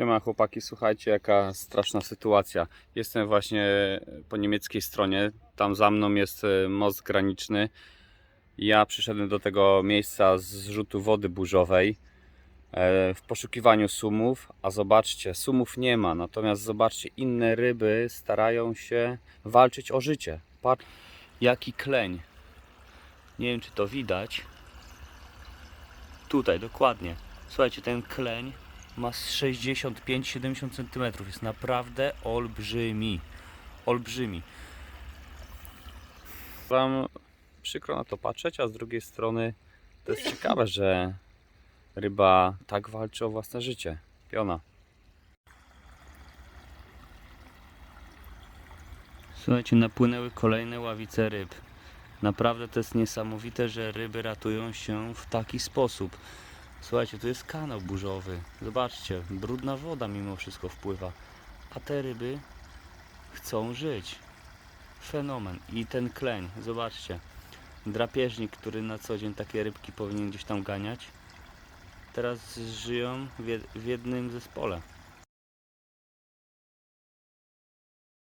Siema chłopaki, słuchajcie jaka straszna sytuacja. Jestem właśnie po niemieckiej stronie, tam za mną jest e, most graniczny. Ja przyszedłem do tego miejsca z zrzutu wody burzowej e, w poszukiwaniu sumów, a zobaczcie, sumów nie ma, natomiast zobaczcie, inne ryby starają się walczyć o życie. Patrz, jaki kleń. Nie wiem czy to widać. Tutaj, dokładnie. Słuchajcie, ten kleń ma z 65-70 cm. Jest naprawdę olbrzymi. Olbrzymi. Wam przykro na to patrzeć, a z drugiej strony to jest ciekawe, że ryba tak walczy o własne życie. Piona. Słuchajcie, napłynęły kolejne ławice ryb. Naprawdę to jest niesamowite, że ryby ratują się w taki sposób. Słuchajcie, tu jest kanał burzowy. Zobaczcie, brudna woda mimo wszystko wpływa. A te ryby chcą żyć. Fenomen. I ten kleń, zobaczcie. Drapieżnik, który na co dzień takie rybki powinien gdzieś tam ganiać. Teraz żyją w jed- w jednym zespole.